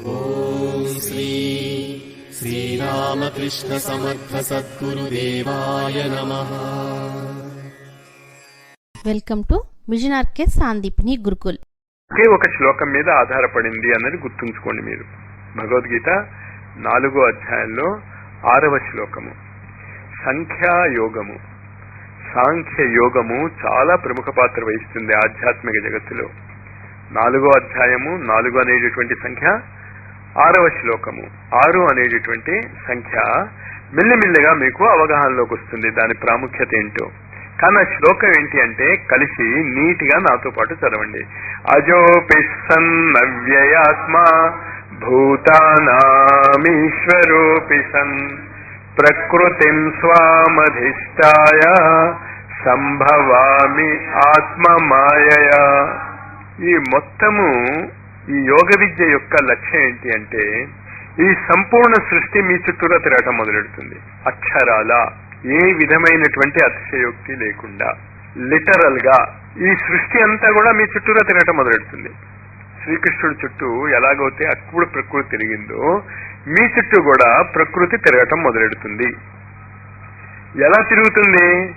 ॐ श्री श्रीरामकृष्णसमर्थसद्गुरुदेवाय नमः welcome to mission RK Sandipani Gurukul ఒకే ఒక శ్లోకం మీద ఆధారపడింది అన్నది గుర్తుంచుకోండి మీరు భగవద్గీత నాలుగో అధ్యాయంలో ఆరవ శ్లోకము సంఖ్యా యోగము సాంఖ్య యోగము చాలా ప్రముఖ పాత్ర వహిస్తుంది ఆధ్యాత్మిక జగత్తులో నాలుగో అధ్యాయము నాలుగు అనేటటువంటి సంఖ్య ఆరవ శ్లోకము. ఆరు అనేటటువంటి సంఖ్య మెల్లిమెల్లిగా మీకు అవగాహనలోకి వస్తుంది. దాని ప్రాముఖ్యత ఏంటో. కానీ ఆ శ్లోకం ఏంటి అంటే కలిసి నీట్గా నాతో పాటు చదవండి. అజోపి సన్ అవ్యయాత్మ భూతానామీశ్వరోపి సన్ ప్రకృతిం స్వామధిష్టాయ సంభవామి ఆత్మ మాయయా ఈ మొత్తము ఈ యోగ విద్య యొక్క లక్ష్యం ఏంటి అంటే ఈ సంపూర్ణ సృష్టి మీ చుట్టూరా తిరగటం మొదలెడుతుంది. అక్షరాల ఏ విధమైనటువంటి అతిశయోక్తి లేకుండా లిటరల్గా ఈ సృష్టి అంతా కూడా మీ చుట్టూరా తిరగటం మొదలెడుతుంది. శ్రీకృష్ణుడి చుట్టూ ఎలాగైతే అప్పుడు ప్రకృతి తిరిగిందో మీ చుట్టూ కూడా ప్రకృతి తిరగటం మొదలెడుతుంది. ఎలా తిరుగుతుంది?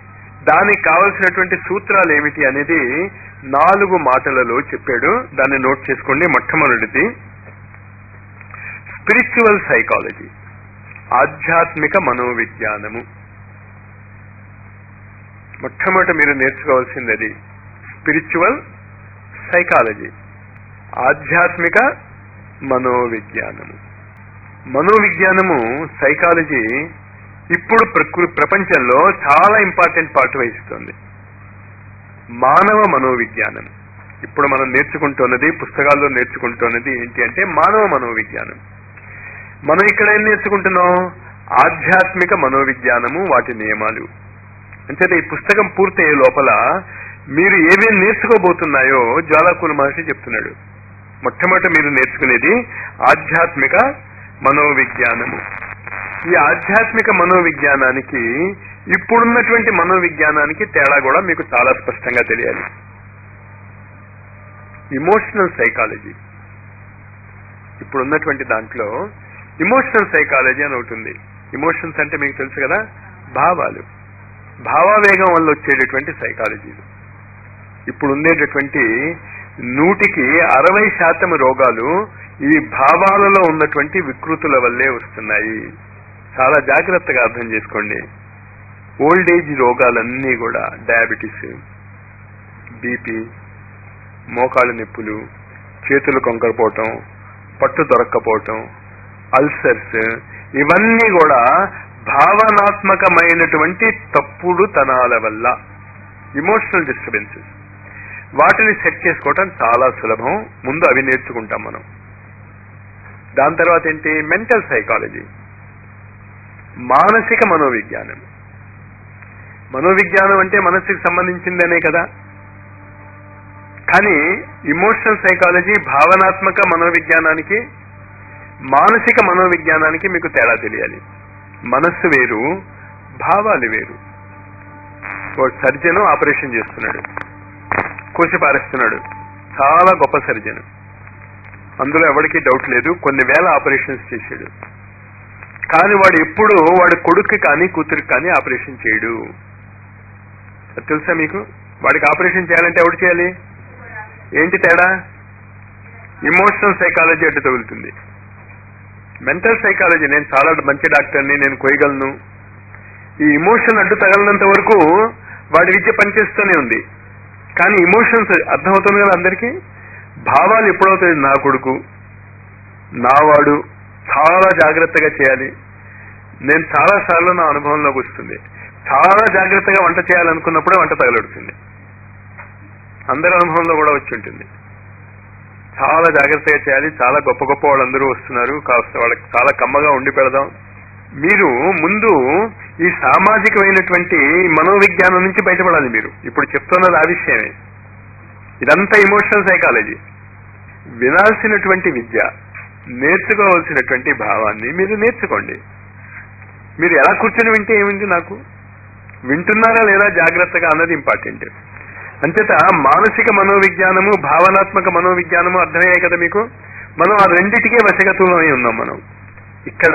దానికి కావలసినటువంటి సూత్రాలు ఏమిటి అనేది నాలుగు మాటలలో చెప్పాడు. దాన్ని నోట్ చేసుకోండి. మొట్టమొదటిది స్పిరిచువల్ సైకాలజీ ఆధ్యాత్మిక మనోవిజ్ఞానము. మొట్టమొదట మీరు నేర్చుకోవాల్సింది అది స్పిరిచువల్ సైకాలజీ ఆధ్యాత్మిక మనోవిజ్ఞానము. మనోవిజ్ఞానము సైకాలజీ ఇప్పుడు ప్రకృ ప్రపంచంలో చాలా ఇంపార్టెంట్ పార్ట్ వహిస్తుంది. మానవ మనోవిజ్ఞానం. ఇప్పుడు మనం నేర్చుకుంటున్నది పుస్తకాల్లో నేర్చుకుంటున్నది ఏంటి అంటే మానవ మనోవిజ్ఞానం. మనం ఇక్కడ ఏం నేర్చుకుంటున్నాం? ఆధ్యాత్మిక మనోవిజ్ఞానము వాటి నియమాలు. అంటే ఈ పుస్తకం పూర్తయ్యే లోపల మీరు ఏమేమి నేర్చుకోబోతున్నాయో జ్వాలాకుల మహర్షి చెప్తున్నాడు. మొట్టమొదట మీరు నేర్చుకునేది ఆధ్యాత్మిక మనోవిజ్ఞానము. ఈ ఆధ్యాత్మిక మనోవిజ్ఞానానికి ఇప్పుడున్నటువంటి మనోవిజ్ఞానానికి తేడా కూడా మీకు చాలా స్పష్టంగా తెలియాలి. ఇమోషనల్ సైకాలజీ ఇప్పుడున్నటువంటి దాంట్లో ఇమోషనల్ సైకాలజీ అని ఒకటి ఉంది. ఇమోషన్స్ అంటే మీకు తెలుసు కదా? భావాలు. భావావేగం వల్ల వచ్చేటటువంటి సైకాలజీలు ఇప్పుడు ఉండేటటువంటి నూటికి అరవై శాతం రోగాలు ఈ భావాలలో ఉన్నటువంటి వికృతుల వల్లే వస్తున్నాయి. చాలా జాగ్రత్తగా అర్థం చేసుకోండి. ఓల్డ్ ఏజ్ రోగాలన్నీ కూడా డయాబెటీస్ బీపీ మోకాళ్ళ నొప్పులు చేతులు కొంకరపోవటం పట్టు దొరక్కపోవటం అల్సర్స్ ఇవన్నీ కూడా భావనాత్మకమైనటువంటి తప్పుడు తనాల వల్ల ఇమోషనల్ డిస్టర్బెన్సెస్ వాటిని సెట్ చేసుకోవటం చాలా సులభం. ముందు అవి నేర్చుకుంటాం మనం. దాని తర్వాత ఏంటి? మెంటల్ సైకాలజీ మానసిక మనోవిజ్ఞానం. మనోవిజ్ఞానం అంటే మనస్సుకు సంబంధించిందనే కదా? కానీ ఇమోషనల్ సైకాలజీ భావనాత్మక మనోవిజ్ఞానానికి మానసిక మనోవిజ్ఞానానికి మీకు తేడా తెలియాలి. మనస్సు వేరు భావాలు వేరు. ఓ సర్జను ఆపరేషన్ చేస్తున్నాడు. కోసి పారేస్తున్నాడు. చాలా గొప్ప సర్జను. అందులో ఎవరికి డౌట్ లేదు కొన్ని వేల ఆపరేషన్స్ చేశాడు. కానీ వాడు ఎప్పుడు వాడి కొడుక్కి కానీ కూతురికి కానీ ఆపరేషన్ చేయడు. అది తెలుసా మీకు? వాడికి ఆపరేషన్ చేయాలంటే ఎవడు చేయాలి? ఏంటి తేడా? ఇమోషనల్ సైకాలజీ అడ్డు తగులుతుంది. మెంటల్ సైకాలజీ నేను చాలా మంచి డాక్టర్ని నేను కోయగలను ఈ ఇమోషన్ అడ్డు తగలనంత వరకు వాడి విద్య పనిచేస్తూనే ఉంది. కానీ ఇమోషన్స్ అర్థమవుతుంది కదా అందరికీ? భావాలు ఎప్పుడవుతాయి? నా కొడుకు నావాడు చాలా జాగ్రత్తగా చేయాలి. నేను చాలా సార్లు నా అనుభవంలోకి వస్తుంది చాలా జాగ్రత్తగా వంట చేయాలనుకున్నప్పుడే వంట తగలడుతుంది. అందరి అనుభవంలో కూడా వచ్చి ఉంటుంది. చాలా జాగ్రత్తగా చేయాలి. చాలా గొప్ప గొప్ప వాళ్ళందరూ వస్తున్నారు. కాస్త వాళ్ళకి చాలా కమ్మగా ఉండి పెడదాం. మీరు ముందు ఈ సామాజికమైనటువంటి మనోవిజ్ఞానం నుంచి బయటపడాలి మీరు. ఇప్పుడు చెప్తున్నది ఆ విషయమే. ఇదంతా ఇమోషనల్ సైకాలజీ వినాల్సినటువంటి విద్య. నేర్చుకోవాల్సినటువంటి భావాన్ని మీరు నేర్చుకోండి. మీరు ఎలా కూర్చొని వింటే ఏమింది నాకు? వింటున్నారా లేదా జాగ్రత్తగా అన్నది ఇంపార్టెంట్ అంచేత మానసిక మనోవిజ్ఞానము భావనాత్మక మనోవిజ్ఞానము అర్థమయ్యాయి కదా మీకు? మనం ఆ రెండిటికే వశగతులమై ఉన్నాం మనం. ఇక్కడ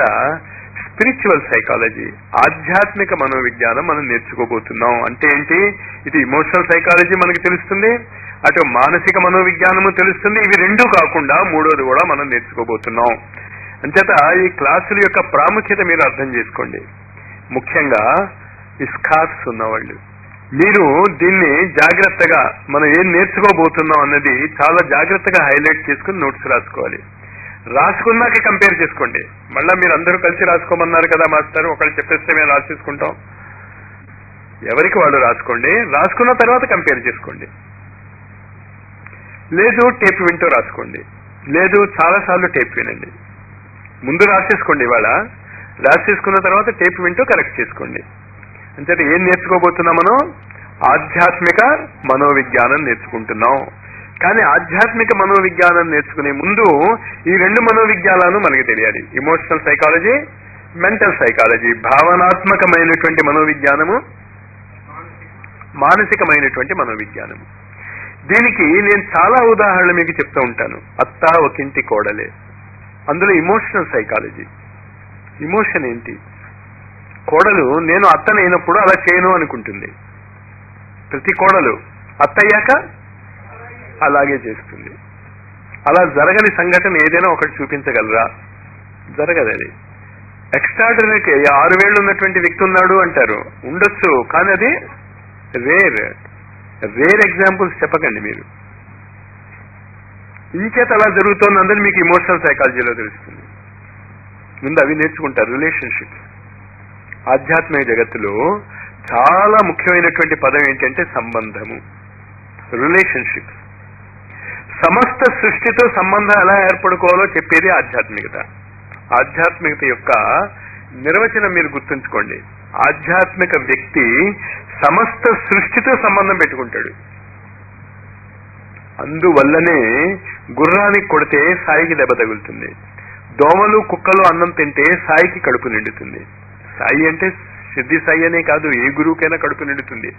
స్పిరిచువల్ సైకాలజీ ఆధ్యాత్మిక మనోవిజ్ఞానం మనం నేర్చుకోబోతున్నాం. అంటే ఏంటి? ఇది ఇమోషనల్ సైకాలజీ మనకు తెలుస్తుంది. అటు మానసిక మనోవిజ్ఞానము తెలుస్తుంది. ఇవి రెండూ కాకుండా మూడోది కూడా మనం నేర్చుకోబోతున్నాం. అంచేత ఈ క్లాసుల యొక్క ప్రాముఖ్యత మీరు అర్థం చేసుకోండి. ముఖ్యంగా ఇస్కాట్స్ ఉన్నవాళ్ళు. మీరు దీన్ని జాగ్రత్తగా మనం ఏం నేర్చుకోబోతున్నాం అన్నది చాలా జాగ్రత్తగా హైలైట్ చేసుకుని నోట్స్ రాసుకోవాలి. రాసుకున్నాక కంపేర్ చేసుకోండి. మళ్ళా మీరు అందరూ కలిసి రాసుకోమన్నారు కదా మాస్టర్? ఒకళ్ళు చెప్పేస్తే మేము రాసేసుకుంటాం. ఎవరికి వాళ్ళు రాసుకోండి? రాసుకున్న తర్వాత కంపేర్ చేసుకోండి. లేదు టేప్ వింటూ రాసుకోండి. లేదు చాలాసార్లు టేప్ వినండి. ముందు రాసేసుకోండి ఇవాళ. రాసేసుకున్న తర్వాత టేప్ వింటూ కరెక్ట్ చేసుకోండి. అంటే ఏం నేర్చుకోబోతున్నాం మనం? ఆధ్యాత్మిక మనోవిజ్ఞానం నేర్చుకుంటున్నాం. కానీ ఆధ్యాత్మిక మనోవిజ్ఞానం నేర్చుకునే ముందు ఈ రెండు మనోవిజ్ఞానాలు మనకి తెలియాలి. ఇమోషనల్ సైకాలజీ మెంటల్ సైకాలజీ భావనాత్మకమైనటువంటి మనోవిజ్ఞానము మానసికమైనటువంటి మనోవిజ్ఞానము. దీనికి నేను చాలా ఉదాహరణ మీకు చెప్తూ ఉంటాను. అత్త ఒకింటి కోడలే. అందులో ఇమోషనల్ సైకాలజీ ఇమోషన్ ఏంటి? కోడలు నేను అత్తనైనప్పుడు అలా చేయను అనుకుంటుంది. ప్రతి కోడలు అత్తయ్యాక అలాగే చేస్తుంది. అలా జరగని సంఘటన ఏదైనా ఒకటి చూపించగలరా? జరగదు అది ఎక్స్ట్రాడనరీకి ఆరు వేళ్ళు ఉన్నటువంటి వ్యక్తి ఉన్నాడు అంటారు. ఉండొచ్చు కానీ అది రేర్ రేర్ ఎగ్జాంపుల్స్ చెప్పకండి మీరు. ఇంకేత అలా జరుగుతోందని మీకు ఇమోషనల్ సైకాలజీలో తెలుస్తుంది. ముందు అవి నేర్చుకుంటారు రిలేషన్షిప్స్ ఆధ్యాత్మిక జగత్తులో చాలా ముఖ్యమైనటువంటి పదం ఏంటంటే సంబంధము రిలేషన్షిప్స్ సమస్త సృష్టితో సంబంధం ఎలా ఏర్పడుకోవాలో చెప్పేది ఆధ్యాత్మికత. ఆధ్యాత్మికత యొక్క నిర్వచనం మీరు గుర్తుంచుకోండి. ఆధ్యాత్మిక వ్యక్తి సమస్త సృష్టితో సంబంధం పెట్టుకుంటాడు. అందువల్లనే గుర్రానికి కొడితే సాయికి దెబ్బ తగులుతుంది. దోమలు కుక్కలు అన్నం తింటే సాయికి కడుపు నిండుతుంది. సాయి అంటే సిద్ధి సాయి అనే కాదు ఏ గురువుకైనా కడుపు నిండుతుంది.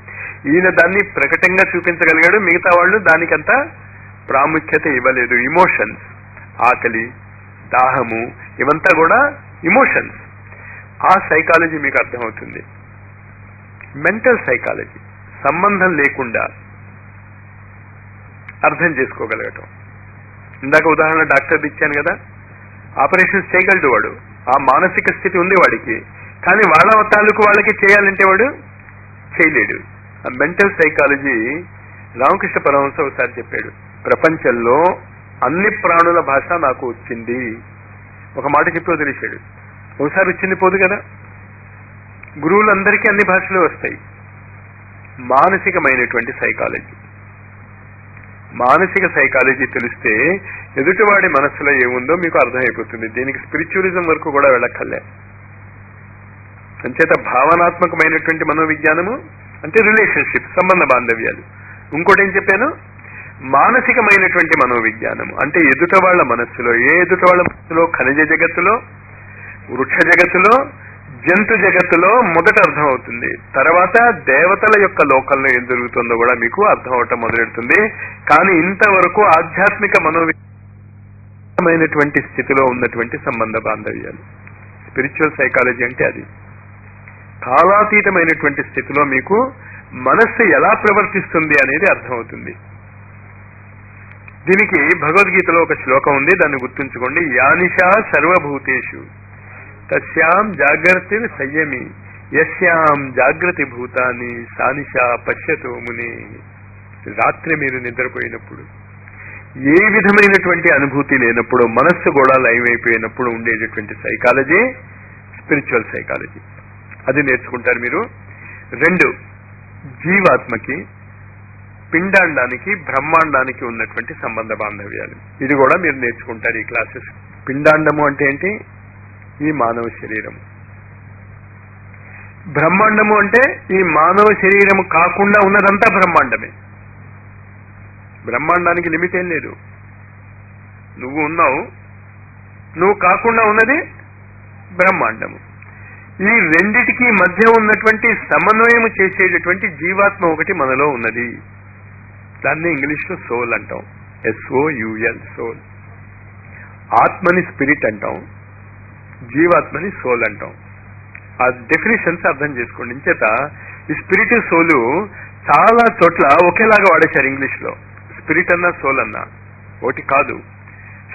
ఈయన దాన్ని ప్రకటంగా చూపించగలిగాడు మిగతా వాళ్ళు దానికంత ప్రాముఖ్యత ఇవ్వలేదు. ఇమోషన్స్ ఆకలి దాహము ఇవంతా కూడా ఇమోషన్స్ ఆ సైకాలజీ మీకు అర్థమవుతుంది. మెంటల్ సైకాలజీ సంబంధం లేకుండా అర్థం చేసుకోగలగటం. ఇందాక ఉదాహరణ డాక్టర్ ఇచ్చాను కదా ఆపరేషన్స్ చేయగలడు వాడు ఆ మానసిక స్థితి ఉంది వాడికి కానీ వాళ్ళ తాలూకు వాళ్ళకి చేయాలంటే వాడు చేయలేడు. ఆ మెంటల్ సైకాలజీ రామకృష్ణ పరమహంస ఒకసారి చెప్పాడు ప్రపంచంలో అన్ని ప్రాణుల భాష నాకు వచ్చింది. ఒక మాట చెప్పి వదిలేశాడు. ఒకసారి వచ్చింది పోదు కదా? గురువులందరికీ అన్ని భాషలు వస్తాయి. మానసికమైనటువంటి సైకాలజీ మానసిక సైకాలజీ తెలిస్తే ఎదుటివాడి మనస్సులో ఏముందో మీకు అర్థమైపోతుంది. దీనికి స్పిరిచువలిజం వరకు కూడా వెళ్ళక్కర్లే. అంచేత భావనాత్మకమైనటువంటి మనోవిజ్ఞానము అంటే రిలేషన్షిప్ సంబంధ బాంధవ్యాలు. ఇంకోటి ఏం చెప్పాను? మానసికమైనటువంటి మనోవిజ్ఞానము అంటే ఎదుట వాళ్ళ మనస్సులో ఏ ఎదుట వాళ్ళ మనస్సులో ఖనిజ జగత్తులో వృక్ష జగత్తులో జంతు జగత్తులో మొదట అర్థమవుతుంది. తర్వాత దేవతల యొక్క లోకంలో ఏం జరుగుతుందో కూడా మీకు అర్థం అవటం మొదలెడుతుంది. కానీ ఇంతవరకు ఆధ్యాత్మిక మనోవిజ్ఞానమైనటువంటి స్థితిలో ఉన్నటువంటి సంబంధ బాంధవ్యాలు. స్పిరిచువల్ సైకాలజీ అంటే అది. కాలాతీతమైనటువంటి స్థితిలో మీకు మనస్సు ఎలా ప్రవర్తిస్తుంది అనేది అర్థమవుతుంది. దీనికి భగవద్గీతలో ఒక శ్లోకం ఉంది. దాన్ని గుర్తుంచుకోండి. యానిషా సర్వభూతేషు. తస్యాం జాగ్రత్తిని సంయమి యస్యాం జాగ్రత్త భూతాన్ని సానిషా పశ్యతో ముని. రాత్రి మీరు నిద్రపోయినప్పుడు ఏ విధమైనటువంటి అనుభూతి లేనప్పుడు మనస్సు కూడా లైవ్ అయిపోయినప్పుడు ఉండేటటువంటి సైకాలజీ స్పిరిచువల్ సైకాలజీ. అది నేర్చుకుంటారు మీరు. రెండు జీవాత్మకి పిండాండానికి బ్రహ్మాండానికి ఉన్నటువంటి సంబంధ బాంధవ్యాలు. ఇది కూడా మీరు నేర్చుకుంటారు ఈ క్లాసెస్. పిండాండము అంటే ఏంటి? ఈ మానవ శరీరం బ్రహ్మాండము అంటే ఈ మానవ శరీరము కాకుండా ఉన్నదంతా బ్రహ్మాండమే. బ్రహ్మాండానికి లిమిట్ ఏం లేదు. నువ్వు ఉన్నావు నువ్వు కాకుండా ఉన్నది బ్రహ్మాండము. ఈ రెండిటికి మధ్య ఉన్నటువంటి సమన్వయం చేసేటటువంటి జీవాత్మ ఒకటి మనలో ఉన్నది. దాన్ని ఇంగ్లీష్లో సోల్ అంటాం. S O U L soul. ఆత్మని స్పిరిట్ అంటాం. జీవాత్మని సోల్ అంటాం. ఆ డెఫినేషన్స్ అర్థం చేసుకోండి. ఇంచేత ఈ స్పిరిట్ సోలు చాలా చోట్ల ఒకేలాగా వాడేశారు ఇంగ్లీష్లో స్పిరిట్ అన్నా సోల్ అన్నా. ఒకటి కాదు.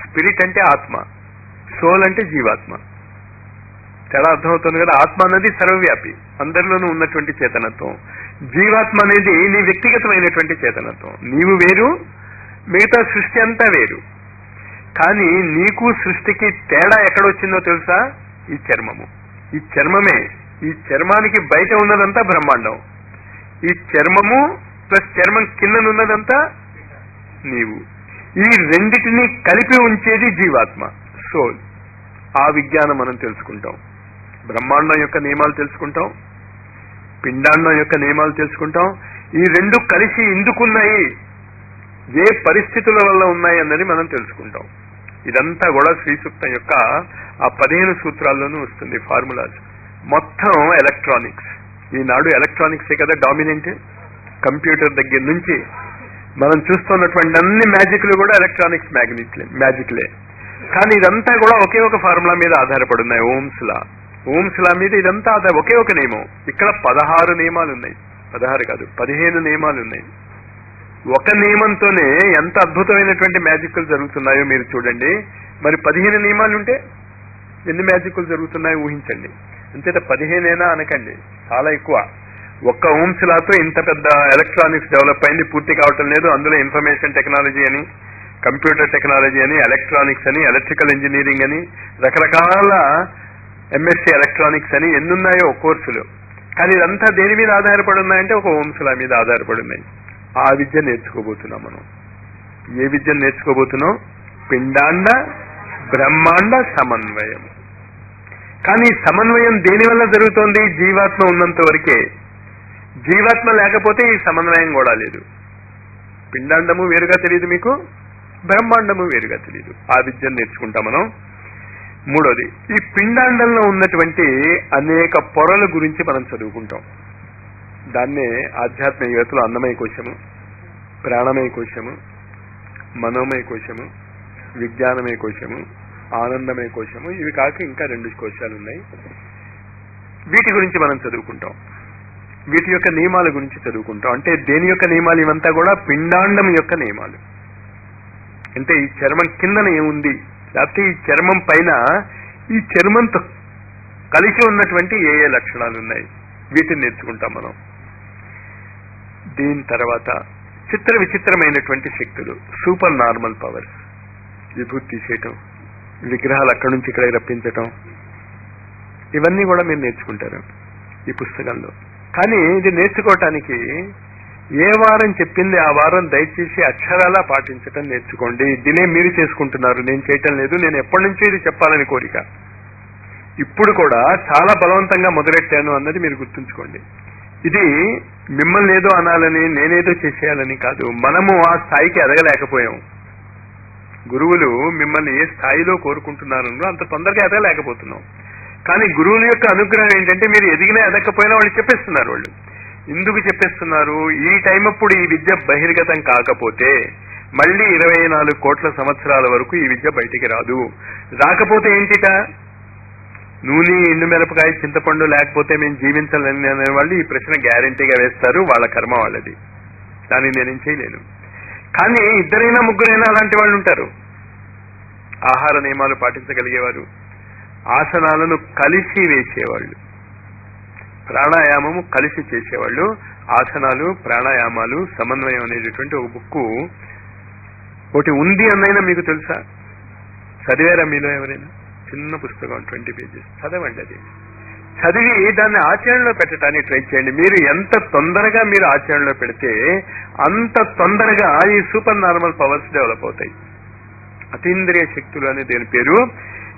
స్పిరిట్ అంటే ఆత్మ. సోల్ అంటే జీవాత్మ. తేడా అర్థమవుతుంది కదా? ఆత్మ అన్నది సర్వవ్యాపి. అందరిలోనూ ఉన్నటువంటి చేతనత్వం. జీవాత్మ అనేది నీ వ్యక్తిగతమైనటువంటి చేతనత్వం. నీవు వేరు మిగతా సృష్టి అంతా వేరు. కానీ నీకు సృష్టికి తేడా ఎక్కడొచ్చిందో తెలుసా? ఈ చర్మము. ఈ చర్మమే. ఈ చర్మానికి బయట ఉన్నదంతా బ్రహ్మాండం. ఈ చర్మము ప్లస్ చర్మం కిందనున్నదంతా నీవు. ఈ రెండిటిని కలిపి ఉంచేది జీవాత్మ సోల్. ఆ విజ్ఞానం మనం తెలుసుకుంటాం. బ్రహ్మాండం యొక్క నియమాలు తెలుసుకుంటాం. పిండాండం యొక్క నియమాలు తెలుసుకుంటాం. ఈ రెండు కలిసి ఎందుకున్నాయి? ఏ పరిస్థితుల వల్ల ఉన్నాయి అన్నది మనం తెలుసుకుంటాం. ఇదంతా కూడా శ్రీసూక్తం యొక్క ఆ పదిహేను సూత్రాల్లోనూ వస్తుంది ఫార్ములాస్. మొత్తం ఎలక్ట్రానిక్స్. ఈనాడు ఎలక్ట్రానిక్సే కదా డామినెంట్? కంప్యూటర్ దగ్గర నుంచి మనం చూస్తున్నటువంటి అన్ని మ్యాజిక్లు కూడా ఎలక్ట్రానిక్స్ మ్యాగ్నెట్లే మ్యాజిక్లే. కానీ ఇదంతా కూడా ఒకే ఒక ఫార్ములా మీద ఆధారపడి ఉన్నాయి ఓమ్స్ లా. ఓమ్స్ లా మీద ఇదంతా ఆధార ఒకే ఒక నియమం. ఇక్కడ పదహారు నియమాలు ఉన్నాయి పదహారు కాదు పదిహేను నియమాలు ఉన్నాయి ఒక నియమంతోనే ఎంత అద్భుతమైనటువంటి మ్యాజిక్లు జరుగుతున్నాయో మీరు చూడండి. మరి పదిహేను నియమాలు ఉంటే ఎన్ని మ్యాజిక్లు జరుగుతున్నాయో ఊహించండి. అంతేత పదిహేనేనా అనకండి చాలా ఎక్కువ. ఒక్క ఓంశిలాతో ఇంత పెద్ద ఎలక్ట్రానిక్స్ డెవలప్ అయింది పూర్తి కావటం లేదు. అందులో ఇన్ఫర్మేషన్ టెక్నాలజీ అని కంప్యూటర్ టెక్నాలజీ అని ఎలక్ట్రానిక్స్ అని ఎలక్ట్రికల్ ఇంజనీరింగ్ అని రకరకాల ఎంఎస్సీ ఎలక్ట్రానిక్స్ అని ఎన్నున్నాయో కోర్సులు. కానీ ఇదంతా దేని మీద ఆధారపడి ఉన్నాయంటే ఒక ఓంశిలా మీద ఆధారపడి ఉన్నాయి. ఆ విద్య నేర్చుకోబోతున్నాం మనం. ఏ విద్య నేర్చుకోబోతున్నాం? పిండాండ బ్రహ్మాండ సమన్వయం. కానీ ఈ సమన్వయం దేని వల్ల జరుగుతోంది? జీవాత్మ ఉన్నంత వరకే. జీవాత్మ లేకపోతే ఈ సమన్వయం కూడా లేదు. పిండాండము వేరుగా తెలియదు మీకు? బ్రహ్మాండము వేరుగా తెలియదు ఆ విద్యను నేర్చుకుంటాం మనం. మూడోది ఈ పిండాండంలో ఉన్నటువంటి అనేక పొరల గురించి మనం చదువుకుంటాం. దాన్నే ఆధ్యాత్మిక అన్నమయ కోశము ప్రాణమయ కోశము మనోమయ కోశము విజ్ఞానమయ కోశము ఆనందమయ కోశము ఇవి కాక ఇంకా రెండు కోశాలు ఉన్నాయి. వీటి గురించి మనం చదువుకుంటాం. వీటి యొక్క నియమాల గురించి చదువుకుంటాం. అంటే దేని యొక్క నియమాలు ఇవంతా కూడా పిండాండం యొక్క నియమాలు. అంటే ఈ చర్మం కిందన ఏముంది? లేకపోతే ఈ చర్మం పైన ఈ చర్మంతో కలిసి ఉన్నటువంటి ఏ ఏ లక్షణాలు ఉన్నాయి? వీటిని నేర్చుకుంటాం మనం. దీని తర్వాత చిత్ర విచిత్రమైనటువంటి శక్తులు సూపర్ నార్మల్ పవర్స్ విభూతి తీసేయటం విగ్రహాలు అక్కడి నుంచి ఇక్కడ రప్పించటం. ఇవన్నీ కూడా మీరు నేర్చుకుంటారు ఈ పుస్తకంలో. కానీ ఇది నేర్చుకోవటానికి ఏ వారం చెప్పింది ఆ వారం దయచేసి అక్షరాలా పాటించటం నేర్చుకోండి. దీనే మీరు చేసుకుంటున్నారు. నేను చేయటం లేదు. నేను ఎప్పటి నుంచో ఇది చెప్పాలని కోరిక. ఇప్పుడు కూడా చాలా బలవంతంగా మొదలెట్టాను అన్నది మీరు గుర్తుంచుకోండి. ఇది మిమ్మల్ని ఏదో అనాలని నేనేదో చేసేయాలని కాదు. మనము ఆ స్థాయికి ఎదగలేకపోయాం గురువులు మిమ్మల్ని ఏ స్థాయిలో కోరుకుంటున్నారో అంత తొందరగా ఎదగలేకపోతున్నాం. కానీ గురువుల యొక్క అనుగ్రహం ఏంటంటే మీరు ఎదిగినా ఎదగకపోయినా వాళ్ళు చెప్పేస్తున్నారు వాళ్ళు. ఎందుకు చెప్పేస్తున్నారు? ఈ టైం అప్పుడు ఈ విద్య బహిర్గతం కాకపోతే మళ్ళీ ఇరవై నాలుగు కోట్ల సంవత్సరాల వరకు ఈ విద్య బయటికి రాదు. రాకపోతే ఏంటిట? నూనె ఎండు మిరపకాయ చింతపండు లేకపోతే మేము జీవించాలని అనే వాళ్ళు ఈ ప్రశ్న గ్యారంటీగా వేస్తారు వాళ్ళ కర్మ వాళ్ళది. దాన్ని నేనేం చేయలేను. కానీ ఇద్దరైనా ముగ్గురైనా అలాంటి వాళ్ళు ఉంటారు. ఆహార నియమాలు పాటించగలిగేవారు. ఆసనాలను కలిసి వేసేవాళ్ళు. ప్రాణాయామము కలిసి చేసేవాళ్ళు. ఆసనాలు ప్రాణాయామాలు సమన్వయం అనేటటువంటి ఒక బుక్కు ఒకటి ఉంది అన్నైనా మీకు తెలుసా? చదివారా మీలో ఎవరైనా? చిన్న పుస్తకం ట్వంటీ పేజెస్ చదవండి అది. చదివి దాన్ని ఆచరణలో పెట్టడానికి ట్రై చేయండి. మీరు ఎంత తొందరగా మీరు ఆచరణలో పెడితే అంత తొందరగా ఈ సూపర్ నార్మల్ పవర్స్ డెవలప్ అవుతాయి. అతీంద్రియ శక్తులు అనే దీని పేరు?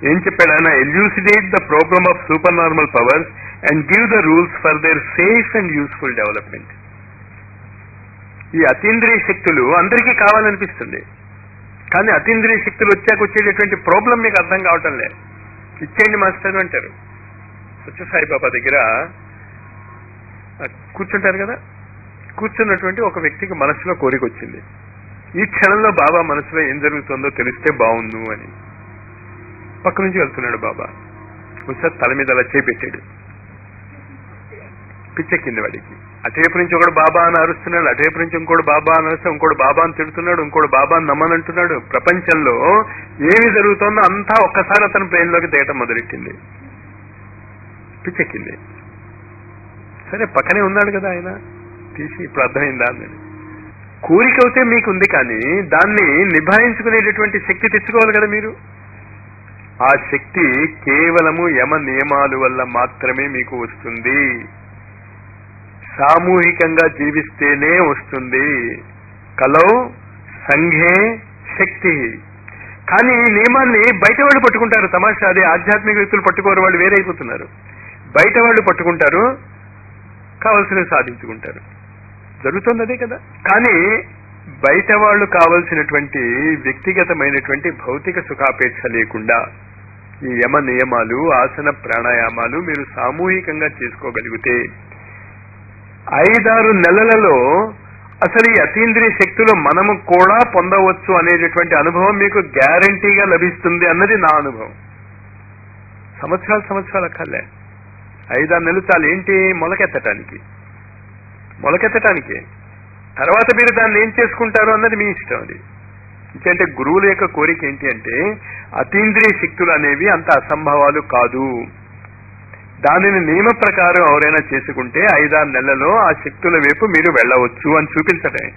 ఏం చెప్పాడు ఆయన? Elucidate the programme of super normal powers and give the rules for their safe and useful development ఈ అతీంద్రియ శక్తులు అందరికీ కావాలనిపిస్తుంది. కానీ అతీంద్రియ శక్తులు వచ్చాక వచ్చేటటువంటి ప్రాబ్లం మీకు అర్థం కావటం లేదు. ఇచ్చేయండి మాస్టర్ అంటారు. సత్యసాయిబాబా దగ్గర కూర్చుంటారు కదా? కూర్చున్నటువంటి ఒక వ్యక్తికి మనసులో కోరిక వచ్చింది. ఈ క్షణంలో బాబా మనసులో ఏం జరుగుతుందో తెలిస్తే బాగుండు అని. పక్క నుంచి వెళ్తున్నాడు బాబా. ఒకసారి తల మీద అలా చేపెట్టాడు పిచ్చెక్కింది వాడికి. అటేపు నుంచి ఒకడు బాబా అని అరుస్తున్నాడు అటేపు నుంచి ఇంకోడు బాబా అని అరుస్తే ఇంకోడు బాబా అని తిడుతున్నాడు ఇంకోడు బాబా అని నమ్మనంటున్నాడు. ప్రపంచంలో ఏమి జరుగుతోందో అంతా ఒక్కసారి అతని బ్రెయిన్లోకి దిగటం మొదలెట్టింది. పిచ్చెక్కింది. సరే పక్కనే ఉన్నాడు కదా ఆయన. తీసి ఇప్పుడు అర్థమైందా అని. కోరిక అయితే మీకు ఉంది కానీ దాన్ని నిభాయించుకునేటటువంటి శక్తి తెచ్చుకోవాలి కదా మీరు. ఆ శక్తి కేవలము యమ నియమాలు వల్ల మాత్రమే మీకు వస్తుంది. సామూహికంగా జీవిస్తేనే వస్తుంది. కలౌ సంఘే శక్తి. కానీ ఈ నియమాన్ని బయట వాళ్ళు పట్టుకుంటారు. తమాషా అదే ఆధ్యాత్మిక వ్యక్తులు పట్టుకోరు వాళ్ళు వేరైపోతున్నారు. బయట వాళ్ళు పట్టుకుంటారు కావలసినవి సాధించుకుంటారు. జరుగుతుంది అదే కదా? కానీ బయట వాళ్ళు కావలసినటువంటి వ్యక్తిగతమైనటువంటి భౌతిక సుఖాపేక్ష లేకుండా ఈ యమ నియమాలు ఆసన ప్రాణాయామాలు మీరు సామూహికంగా చేసుకోగలిగితే ఐదారు నెలలలో అసలు ఈ అతీంద్రియ శక్తులు మనము కూడా పొందవచ్చు అనేటటువంటి అనుభవం మీకు గ్యారంటీగా లభిస్తుంది అన్నది నా అనుభవం. సంవత్సరాలు సంవత్సరాలు అక్కర్లే ఐదారు నెలలు చాలు ఏంటి? మొలకెత్తటానికి. మొలకెత్తటానికి. తర్వాత మీరు దాన్ని ఏం చేసుకుంటారు అన్నది మీ ఇష్టం అది. ఎందుకంటే గురువుల యొక్క కోరిక ఏంటి అంటే అతీంద్రియ శక్తులు అనేవి అంత అసంభవాలు కాదు. దానిని నియమ ప్రకారం ఎవరైనా చేసుకుంటే ఐదారు నెలలో ఆ శక్తుల వైపు మీరు వెళ్ళవచ్చు అని చూపించటమే.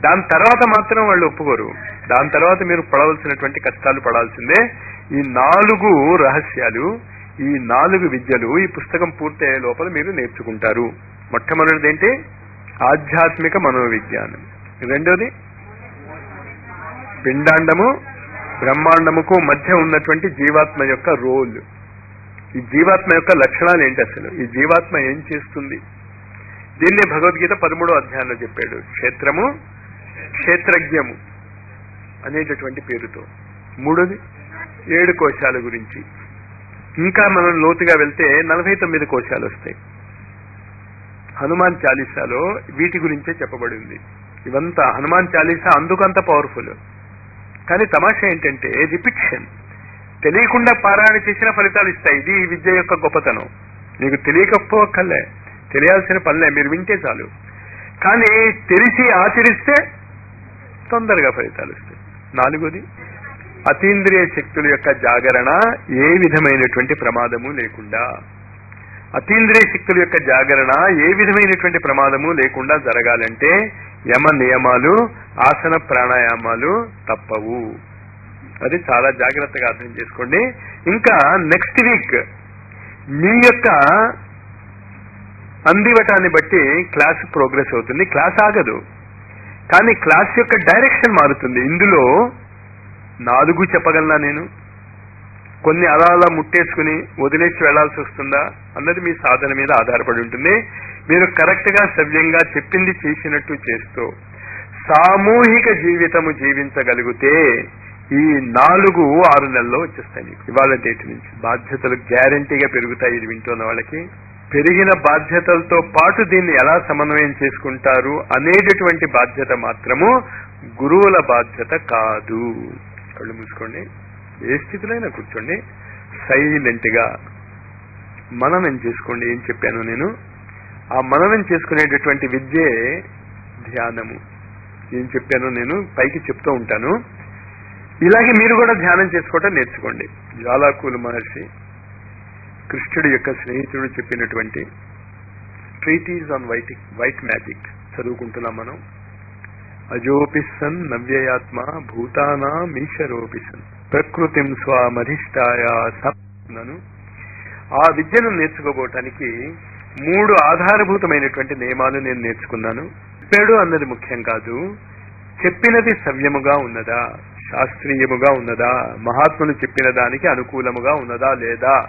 దాని తర్వాత మాత్రం వాళ్ళు ఒప్పుకోరు. దాని తర్వాత మీరు పడవలసినటువంటి కష్టాలు పడాల్సిందే. ఈ నాలుగు రహస్యాలు ఈ నాలుగు విద్యలు ఈ పుస్తకం పూర్తయ్యే లోపల మీరు నేర్చుకుంటారు. మొట్టమొదటిది ఏంటి? ఆధ్యాత్మిక మనోవిజ్ఞానం. రెండోది? పిండాండము బ్రహ్మాండముకు మధ్య ఉన్నటువంటి జీవాత్మ యొక్క రోల్. ఈ జీవాత్మ యొక్క లక్షణాలు ఏంటి అసలు? ఈ జీవాత్మ ఏం చేస్తుంది? దీన్నే భగవద్గీత పదమూడో అధ్యాయంలో చెప్పాడు. క్షేత్రము క్షేత్రజ్ఞము అనేటటువంటి పేరుతో. మూడోది ఏడు కోశాల గురించి. ఇంకా మనం లోతుగా వెళ్తే నలభై తొమ్మిది కోశాలు వస్తాయి. హనుమాన్ చాలీసాలో వీటి గురించే చెప్పబడి ఉంది ఇవంతా హనుమాన్ చాలీసా? అందుకంత పవర్ఫుల్ కానీ తమాషా ఏంటంటే రిపిక్షన్. తెలియకుండా పారాయణ చేసిన ఫలితాలు ఇస్తాయి. ఇది ఈ విద్య యొక్క గొప్పతనం. మీకు తెలియకపోకల్లే తెలియాల్సిన పనిలే. మీరు వింటే చాలు. కానీ తెలిసి ఆచరిస్తే తొందరగా ఫలితాలు వస్తాయి. నాలుగోది అతీంద్రియ శక్తుల యొక్క జాగరణ ఏ విధమైనటువంటి ప్రమాదము లేకుండా. అతీంద్రియ శక్తుల యొక్క జాగరణ ఏ విధమైనటువంటి ప్రమాదము లేకుండా జరగాలంటే యమ నియమాలు ఆసన ప్రాణాయామాలు తప్పవు. అది చాలా జాగ్రత్తగా అర్థం చేసుకోండి. ఇంకా నెక్స్ట్ వీక్ మీ యొక్క అందివటాన్ని బట్టి క్లాస్ ప్రోగ్రెస్ అవుతుంది. క్లాస్ ఆగదు. కానీ క్లాస్ యొక్క డైరెక్షన్ మారుతుంది. ఇందులో నాలుగు చెప్పగలనా నేను? కొన్ని అలా అలా ముట్టేసుకుని వదిలేసి వెళ్ళాల్సి వస్తుందా? అన్నది మీ సాధన మీద ఆధారపడి ఉంటుంది. మీరు కరెక్ట్గా సవ్యంగా చెప్పింది చేసినట్టు చేస్తూ సామూహిక జీవితము జీవించగలిగితే ఈ నాలుగు ఆరు నెలల్లో వచ్చేస్తాయి మీకు ఇవాళ డేట్ నుంచి. బాధ్యతలు గ్యారంటీగా పెరుగుతాయి ఇది వింటున్న వాళ్ళకి. పెరిగిన బాధ్యతలతో పాటు దీన్ని ఎలా సమన్వయం చేసుకుంటారు అనేటటువంటి బాధ్యత మాత్రము గురువుల బాధ్యత కాదు. కళ్ళు మూసుకోండి. ఏ స్థితిలో కూర్చోండి. సైలెంట్గా మననం చేసుకోండి. ఏం చెప్పాను నేను? ఆ మననం చేసుకునేటటువంటి విద్యే ధ్యానము. ఏం చెప్పాను నేను పైకి చెప్తూ ఉంటాను. ఇలాగే మీరు కూడా ధ్యానం చేసుకోవటం నేర్చుకోండి. జ్వాలాకూలు మహర్షి కృష్ణుడి యొక్క స్నేహితుడు చెప్పినటువంటి treatise on white white magic చదువుకుంటున్నాం మనం. అజోపిసన్ నవ్యయాత్మ భూతానామీశరోపిసన్ ప్రకృతిం స్వామధిష్టాయ సను ఆ విద్యను నేర్చుకోబోటానికి మూడు ఆధారభూతమైనటువంటి నియమాలు నేను నేర్చుకున్నాను. చెప్పాడు అన్నది ముఖ్యం కాదు. చెప్పినది సవ్యముగా ఉన్నదా? శాస్త్రీయముగా ఉన్నదా? మహాత్ములు చెప్పిన దానికి అనుకూలముగా ఉన్నదా లేదా?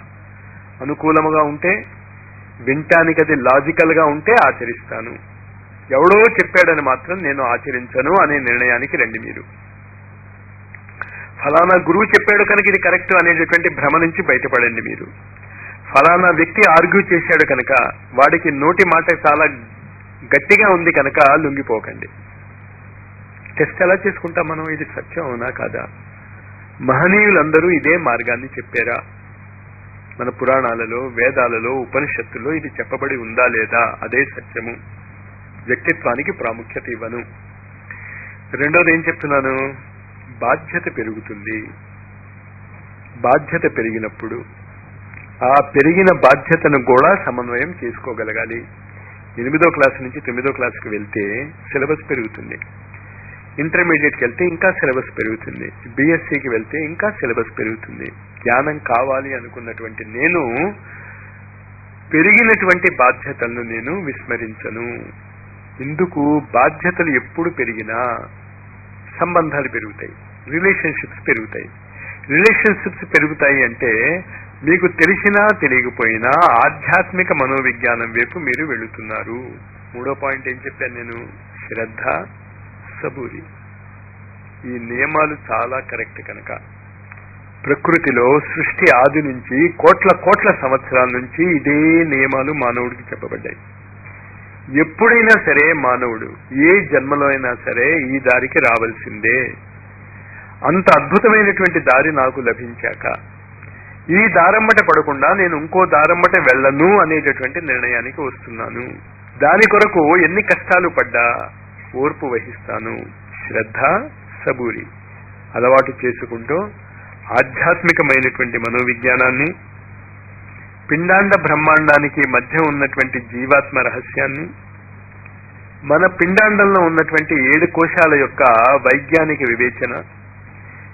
అనుకూలముగా ఉంటే వినటానికి అది లాజికల్గా ఉంటే ఆచరిస్తాను. ఎవడో చెప్పాడని మాత్రం నేను ఆచరించను అనే నిర్ణయానికి రండి మీరు. ఫలానా గురువు చెప్పాడు కనుక ఇది కరెక్ట్ అనేటటువంటి భ్రమ నుంచి బయటపడండి మీరు. ఫలానా వ్యక్తి ఆర్గ్యూ చేశాడు కనుక వాడికి నోటి మాట చాలా గట్టిగా ఉంది కనుక లొంగిపోకండి. టెస్ట్ ఎలా చేసుకుంటాం మనం ఇది సత్యం అవునా కాదా? మహనీయులందరూ ఇదే మార్గాన్ని చెప్పారా? మన పురాణాలలో వేదాలలో ఉపనిషత్తుల్లో ఇది చెప్పబడి ఉందా లేదా? అదే సత్యము. వ్యక్తిత్వానికి ప్రాముఖ్యత ఇవ్వను. రెండోది ఏం చెప్తున్నాను? బాధ్యత పెరుగుతుంది. బాధ్యత పెరిగినప్పుడు ఆ పెరిగిన బాధ్యతను కూడా సమన్వయం చేసుకోగలగాలి. ఎనిమిదో క్లాస్ నుంచి తొమ్మిదో క్లాస్కి వెళ్తే సిలబస్ పెరుగుతుంది. ఇంటర్మీడియట్కి వెళ్తే ఇంకా సిలబస్ పెరుగుతుంది. బీఎస్సీకి వెళ్తే ఇంకా సిలబస్ పెరుగుతుంది. జ్ఞానం కావాలి అనుకున్నటువంటి నేను పెరిగినటువంటి బాధ్యతలను నేను విస్మరించను. ఇందుకు బాధ్యతలు ఎప్పుడు పెరిగినా సంబంధాలు పెరుగుతాయి. రిలేషన్షిప్స్ పెరుగుతాయి. రిలేషన్షిప్స్ పెరుగుతాయి అంటే మీకు తెలిసినా తెలియకపోయినా ఆధ్యాత్మిక మనోవిజ్ఞానం వైపు మీరు వెళుతున్నారు. మూడో పాయింట్ ఏం చెప్పాను నేను? శ్రద్ధ సబూరి. ఈ నియమాలు చాలా కరెక్ట్ కనుక. ప్రకృతిలో సృష్టి ఆది నుంచి కోట్ల కోట్ల సంవత్సరాల నుంచి ఇదే నియమాలు మానవుడికి చెప్పబడ్డాయి. ఎప్పుడైనా సరే మానవుడు ఏ జన్మలో అయినా సరే ఈ దారికి రావాల్సిందే. అంత అద్భుతమైనటువంటి దారి నాకు లభించాక. ఈ దారమ్మట పడకుండా నేను ఇంకో దారమ్మట వెళ్ళను అనేటటువంటి నిర్ణయానికి వస్తున్నాను. దాని కొరకు ఎన్ని కష్టాలు పడ్డా ఓర్పు వహిస్తాను. శ్రద్ధ సబూరి. అలవాటు చేసుకుంటూ ఆధ్యాత్మికమైనటువంటి మనోవిజ్ఞానాన్ని పిండాండ బ్రహ్మాండానికి మధ్య ఉన్నటువంటి జీవాత్మ రహస్యాన్ని మన పిండాండంలో ఉన్నటువంటి ఏడు కోశాల యొక్క వైజ్ఞానిక వివేచన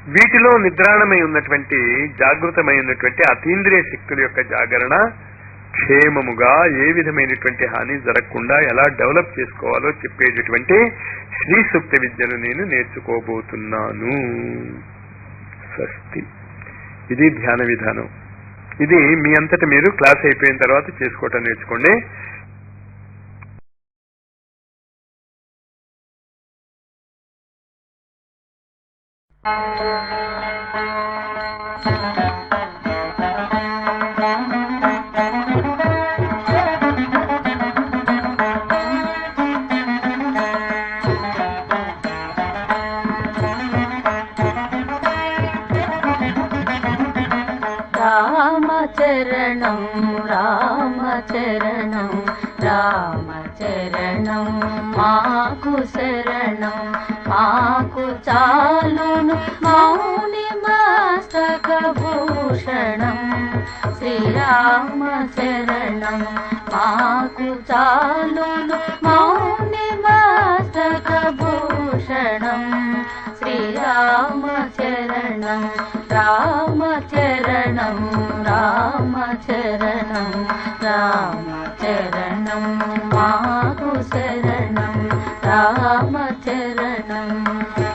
వీటిలో నిద్రాణమై ఉన్నటువంటి జాగృతమై ఉన్నటువంటి అతీంద్రియ శక్తుల యొక్క జాగరణ క్షేమముగా ఏ విధమైనటువంటి హాని జరగకుండా ఎలా డెవలప్ చేసుకోవాలో చెప్పేటటువంటి శ్రీ సూక్త విద్యను నేను నేర్చుకోబోతున్నాను. స్వస్తి. ఇది ధ్యాన విధానం. ఇది మీ అంతట మీరు క్లాస్ అయిపోయిన తర్వాత చేసుకోవటం నేర్చుకోండి. Thank you. रामचरणं रामचरणं रामचरणं मा कुशरणं मौनिमस्तकभूषणं श्रीरामचरणं मस्तकभूषण श्रीरामचरण 啊。